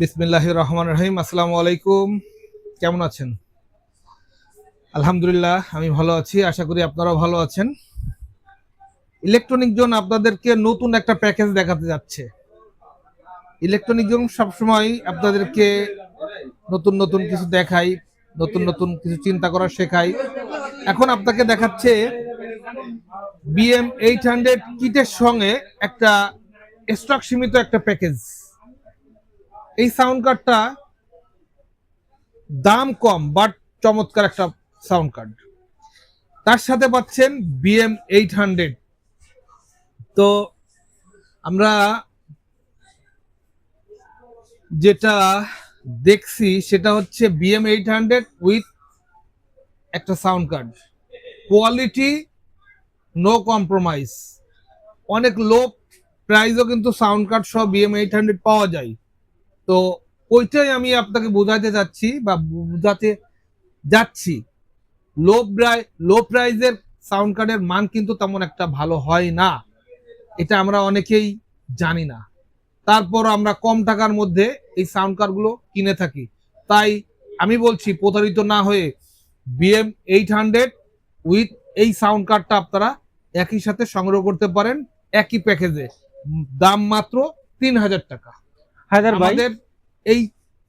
বিসমিল্লাহ রহমান রহিম, আসসালামু আলাইকুম। কেমন আছেন? আলহামদুলিল্লাহ, আমি ভালো আছি, আশা করি আপনারাও ভালো আছেন। ইলেকট্রনিক জোন আপনাদেরকে নতুন একটা প্যাকেজ দেখাতে যাচ্ছে। ইলেকট্রনিক জোন সবসময় আপনাদেরকে নতুন নতুন কিছু দেখাই নতুন নতুন কিছু চিন্তা করা শেখাই এখন আপনাকে দেখাচ্ছে বিএম এইট হান্ড্রেড কিটের সঙ্গে একটা স্টক সীমিত একটা প্যাকেজ। এই সাউন্ড কার্ডটা দাম কম বাট চমৎকার একটা সাউন্ড কার্ড তার সাথে পাচ্ছেন বিএম এইট হান্ড্রেড তো আমরা যেটা দেখছি সেটা হচ্ছে বিএম এইট হান্ড্রেড উইথ একটা sound card quality no compromise অনেক লো প্রাইজও কিন্তু সাউন্ড কার্ড সহ বিএম এইট হান্ড্রেড পাওয়া যায়। তো ওইটাই আমি আপনাকে বোঝাতে যাচ্ছি বা বোঝাতে যাচ্ছি। লো প্রাই লো প্রাইজের সাউন্ড কার্ডের মান কিন্তু তেমন একটা ভালো হয় না। এটা আমরা অনেকেই জানি না। তারপর আমরা কম টাকার মধ্যে এই সাউন্ড কার্ডগুলো কিনে থাকি। তাই আমি বলছি, প্রতারিত না হয়ে বিএম এইট হান্ড্রেড উইথ এই সাউন্ড কার্ডটা আপনারা একই সাথে সংগ্রহ করতে পারেন। একই প্যাকেজে দাম মাত্র তিন হাজার টাকা। হায়দার ভাই। এই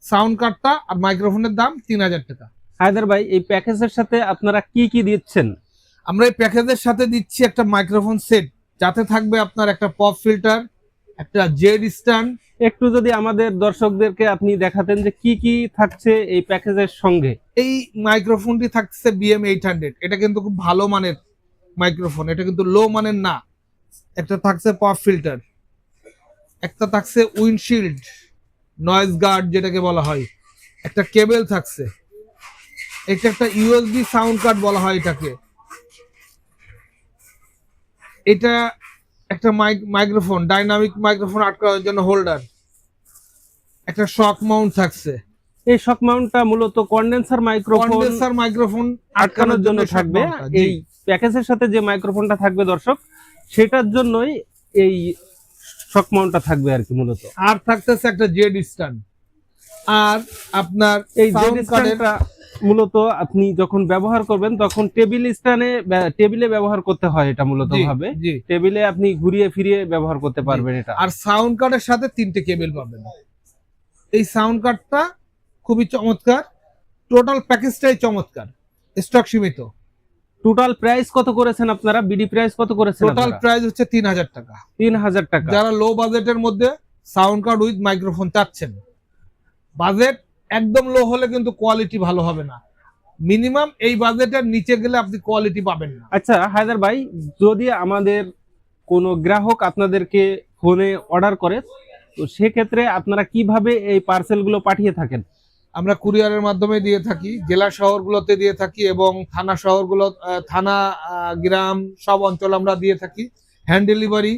সাউন্ড কার্ডটা আর মাইক্রোফোনের দাম তিন হাজার টাকা। হায়দার ভাই এই প্যাকেজের সাথে আপনারা কি কি দিচ্ছেন? আমরা এই প্যাকেজের সাথে দিচ্ছি একটা মাইক্রোফোন সেট যাতে থাকবে আপনার একটা পপ ফিল্টার একটা জেড স্ট্যান্ড একটু যদি আমাদের দর্শকদেরকে আপনি দেখাতেন যে কি কি থাকছে এই প্যাকেজের সঙ্গে। এই মাইক্রোফোনটি থাকছে বিএম এইট হান্ড্রেড এটা কিন্তু খুব ভালো মানের মাইক্রোফোন এটা কিন্তু লো মানের না। একটা থাকছে পপ ফিল্টার একটা থাকছে উইন্ডশিল্ড নয়েজ গার্ড যেটাকে বলা হয়। একটা কেবেল থাকছে। এটা একটা ইউএসবি সাউন্ড কার্ড বলা হয় এটাকে। এটা একটা মাইক্রোফোন ডাইনামিক মাইক্রোফোন আটকানোর জন্য হোল্ডার একটা শক মাউন্ট থাকছে। এই শক মাউন্টটা মূলত কন্ডেন্সার মাইক্রোফোন কন্ডেন্সার মাইক্রোফোন আটকানোর জন্য থাকবে। এই প্যাকেজের সাথে যে মাইক্রোফোনটা থাকবে দর্শক সেটার জন্যই এই শক মাউন্টটা থাকবে আর কি মূলত। আর থাকতেছে একটা জেড স্ট্যান্ড। আর আপনার এই card স্ট্যান্ডটা মূলত আপনি যখন ব্যবহার করবেন তখন টেবিল স্ট্যান্ডে টেবিলে ব্যবহার করতে হয় এটা মূলত ভাবে টেবিলে আপনি ঘুরিয়ে ফিরিয়ে ব্যবহার করতে পারবেন এটা। আর সাউন্ড কার্ডের সাথে তিনটে কেবল পাবেন। এই সাউন্ড কার্ডটা খুবই চমৎকার। টোটাল প্যাকেজটাই চমৎকার। স্টক সীমিত। টোটাল প্রাইস কত করেছেন আপনারা? বিডি প্রাইস কত করেছেন টোটাল প্রাইস হচ্ছে তিন হাজার টাকা। তিন হাজার টাকা। যারা লো বাজেটের মধ্যে সাউন্ড কার্ড উইথ মাইক্রোফোন চাচ্ছেন বাজেট একদম লো হলে কিন্তু কোয়ালিটি ভালো হবে না। মিনিমাম এই বাজেটের নিচে গেলে আপনি কোয়ালিটি পাবেন না। আচ্ছা হায়দার ভাই যদি আমাদের কোনো গ্রাহক আপনাদেরকে ফোনে অর্ডার করে তো সেক্ষেত্রে আপনারা কীভাবে এই পার্সেলগুলো পাঠিয়ে থাকেন? আমরা কুরিয়ারের মাধ্যমে দিয়ে থাকি জেলা শহরগুলোতে দিয়ে থাকি এবং থানা শহরগুলো থানা গ্রাম সব অঞ্চল আমরা দিয়ে থাকি হ্যান্ড ডেলিভারি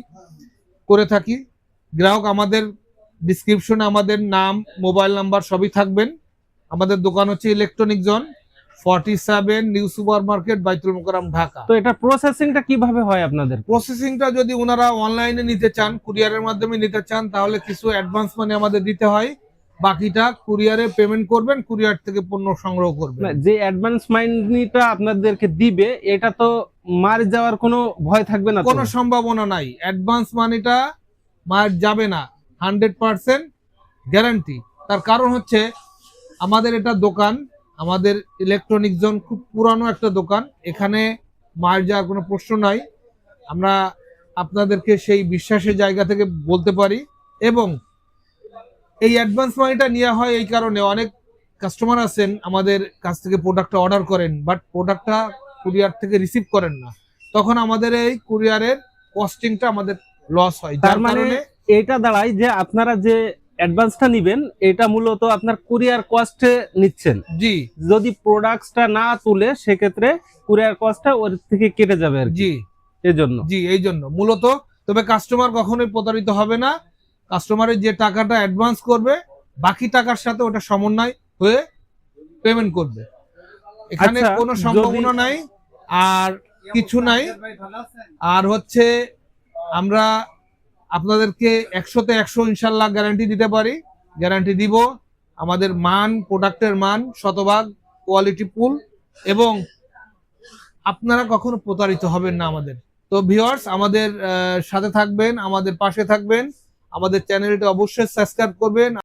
করে থাকি। গ্রাহক আমাদের ডিসক্রিপশনে আমাদের নাম মোবাইল নাম্বার সবই থাকবেন। আমাদের দোকান হচ্ছে electronic zone forty seven new super market Baitul Mukarram Dhaka. তো এটা প্রসেসিংটা কীভাবে হয় আপনাদের? প্রসেসিংটা যদি ওনারা অনলাইনে নিতে চান কুরিয়ারের মাধ্যমে নিতে চান তাহলে কিছু অ্যাডভান্স মানি আমাদের দিতে হয়। বাকিটা কুরিয়ারে পেমেন্ট করবেন কুরিয়ার থেকে পণ্য সংগ্রহ করবেন। যে অ্যাডভান্স মাইনিটা আপনাদেরকে দিবে এটা তো মার যাওয়ার কোনো ভয় থাকবে না কোনো সম্ভাবনা নাই। অ্যাডভান্স মানিটা মার যাবে না হান্ড্রেড পার্সেন্ট গ্যারান্টি তার কারণ হচ্ছে আমাদের এটা দোকান আমাদের ইলেকট্রনিক জোন খুব পুরানো একটা দোকান এখানে মার যাওয়ার কোনো প্রশ্ন নাই। আমরা আপনাদেরকে সেই বিশ্বাসের জায়গা থেকে বলতে পারি এবং এই অ্যাডভান্স মানিটা নেওয়া হয় এই কারণে। অনেক কাস্টমার আছেন আমাদের কাছ থেকে প্রোডাক্টটা অর্ডার করেন বাট প্রোডাক্টটা কুরিয়ার থেকে রিসিভ করেন না। তখন আমাদের এই কুরিয়ারের কস্টিংটা আমাদের লস হয়। তার যার মানে কারণে এটা দাঁড়ায় যে আপনারা যে অ্যাডভান্সটা নিবেন এটা মূলত আপনার কুরিয়ার কস্টে নিচ্ছেন। জি। যদি প্রোডাক্টসটা না তুলে সেক্ষেত্রে কুরিয়ার কস্টটা ওর থেকে কেটে যাবে আর জি। এজন্য। জি এই জন্য মূলত তবে কাস্টমার কখনোই প্রতারিত হবে না। কাস্টমারের যে টাকাটা অ্যাডভান্স করবে বাকি টাকার সাথে ওটা সমন্বয় হয়ে পেমেন্ট করবে। এখানে আচ্ছা, কোনো সম্ভাবনা নাই আর কিছু নাই। আর হচ্ছে আমরা আপনাদেরকে একশোতে একশো ইনশাল্লাহ গ্যারান্টি দিতে পারি। গ্যারান্টি দিব আমাদের মান প্রোডাক্টের মান শতভাগ কোয়ালিটি পুল এবং আপনারা কখনো প্রতারিত হবেন না আমাদের। তো ভিউয়ার্স আমাদের সাথে থাকবেন আমাদের পাশে থাকবেন। আমাদের চ্যানেলটা অবশ্যই সাবস্ক্রাইব করবেন।